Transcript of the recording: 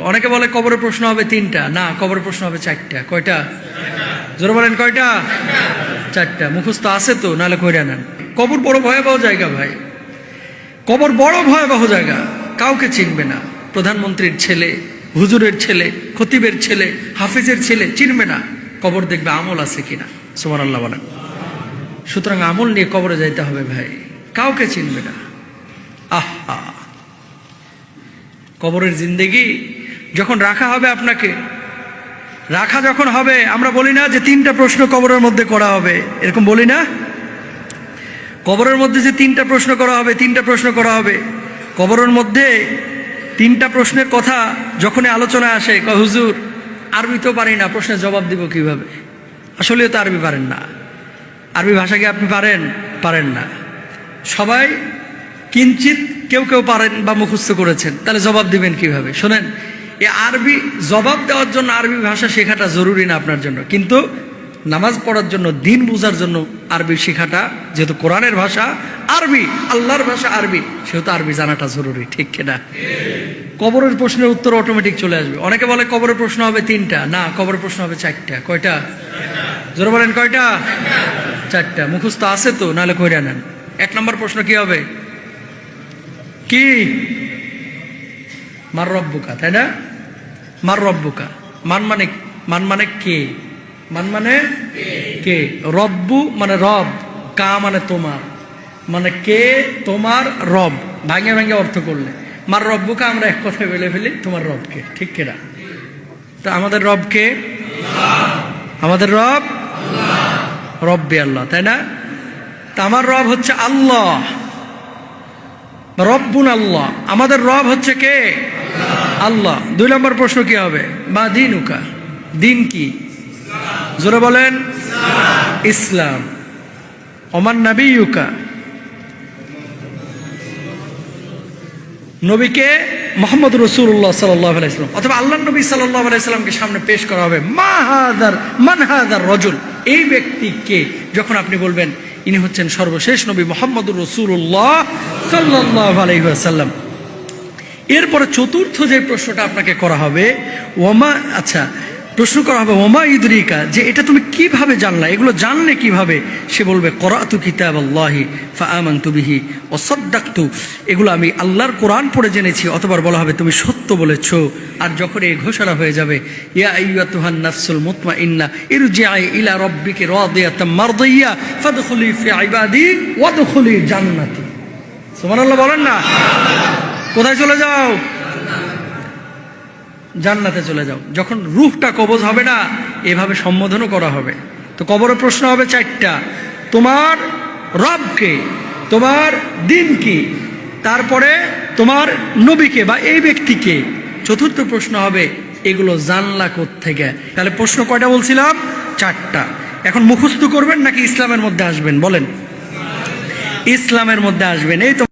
অনেকে বলে কবরের প্রশ্ন হবে তিনটা। না, কবরের প্রশ্ন হবে চারটা। কয়টা? জোরে বলেন, কয়টা? চারটা। মুখস্থ আছে তো, নাহলে কইরা নেন। কবর বড় ভয়াবহ জায়গা ভাই। কবর বড় ভয়াবহ জায়গা। কাউকে চিনবে না। প্রধানমন্ত্রীর ছেলে, হুজুরের ছেলে, খতিবের ছেলে, হাফিজের ছেলে চিনবে না। কবর দেখবে আমল আছে কিনা। সুমান আল্লাহ বলেন। সুতরাং আমল নিয়ে কবরে যাইতে হবে ভাই। কাউকে চিনবে না। আহা! কবরের জিন্দেগি যখন রাখা হবে আপনাকে, রাখা যখন হবে, আমরা বলি না যে তিনটা প্রশ্ন কবরের মধ্যে করা হবে। এরকম বলি না? কবরের মধ্যে যে তিনটা প্রশ্ন করা হবে, তিনটা প্রশ্ন করা হবে। কবরের মধ্যে তিনটা প্রশ্নের কথা যখনই আলোচনায় আসে হুজুর, আরবি তো পারি না, প্রশ্নের জবাব দিব কীভাবে? আসলেও তো আরবি পারেন না। আরবি ভাষা কি আপনি পারেন? পারেন না। সবাই কিঞ্চিত কেউ কেউ পারেন বা মুখস্থ করেছেন। তাহলে জবাব দিবেন কীভাবে? শোনেন এ আরবি জবাব দেওয়ার জন্য আরবি ভাষা শেখাটা জরুরি না আপনার জন্য। কিন্তু নামাজ পড়ার জন্য, দিন বোঝার জন্য আরবি শেখাটা, যেহেতু কোরআনের ভাষা আরবি, আল্লাহর ভাষা আরবি, সেহেতু আরবি জানাটা জরুরি, ঠিক কিনা? কবরের প্রশ্নের উত্তর অটোমেটিক চলে আসবে। অনেকে বলে কবরের প্রশ্ন হবে তিনটা। না, কবরের প্রশ্ন হবে চারটা। কয়টা? জোরে বলেন, কয়টা? চারটা। মুখস্থ আছে তো, নাহলে কইরা নেন। এক নম্বর প্রশ্ন কি হবে? কি? মার রব্বুকা, তাই না? মার রব্বুকা? মান মানে মান মানে কে? মান মানে কে? রব্বু মানে রব, কা মানে তোমার। মানে কে, তোমার, রব। ভাঙে ভাঙে অর্থ করলে। মার রব্বুকা আমরা এক কথায় বলে ফেলি, তোমার রবকে। ঠিক কেনা তো আমাদের রবকে আমাদের রব? রব্বে আল্লাহ, তাই না? তা আমার রব হচ্ছে আল্লাহ। রব্বুন আল্লাহ। আমাদের রব হচ্ছে কে? আল্লাহ। দুই নম্বর প্রশ্ন কি হবে? বা দিন উকা দিন কি? জোরে বলেন, ইসলাম। ওমান নবী ইউকা নবীকে মোহাম্মদ রসুল্লাহ সাল্লাহ আলাইসলাম অথবা আল্লাহ নবী সাল্লাহ আলাইসাল্লামকে সামনে পেশ করা হবে। মাহাদার মানহাদার রজুল। এই ব্যক্তিকে যখন আপনি বলবেন, ইনি হচ্ছেন সর্বশেষ নবী মোহাম্মদুর রসুল্লাহ সাল্লাহ আলাইসাল্লাম এরপরে চতুর্থ যে প্রশ্নটা আপনাকে করা হবে ওমা আচ্ছা প্রশ্ন করা হবে ওমা ইদরিকা, যে এটা তুমি কীভাবে জানলা? এগুলো জানলে কীভাবে? সে বলবে, করাতু কিতাব আল্লাহি ফাআমানতু বিহি ও সদ্দাক্তু। এগুলো আমি আল্লাহর কোরআন পড়ে জেনেছি, অতবার বলা হবে, তুমি সত্য বলেছ। আর যখন এই ঘোষণা হয়ে যাবে, ইয়া আইয়াতুহান নাফসুল মুতমা ইন্না ইরজিআই ইলা রাব্বিকি রাদিয়াতাম মারদিয়া ফাদখুলি ফি ইবাদি ওয়াদখুলি জান্নাতি। সুবহানাল্লাহ বলেন না? কোথায় চলে যাও? জান্নাতে চলে যাও। যখন রুহটা কবজ হবে না, এভাবে সম্বোধনও করা হবে। তো কবরের প্রশ্ন হবে চারটা। তোমার রবকে, তোমার দিন কি তারপরে তোমার নবীকে বা এই ব্যক্তিকে। চতুর্থ প্রশ্ন হবে, এগুলো জানলা থেকে তাহলে প্রশ্ন কয়টা বলছিলাম? চারটা। এখন মুখস্থ করবেন নাকি ইসলামের মধ্যে আসবেন? বলেন। ইসলামের মধ্যে আসবেন। এই তো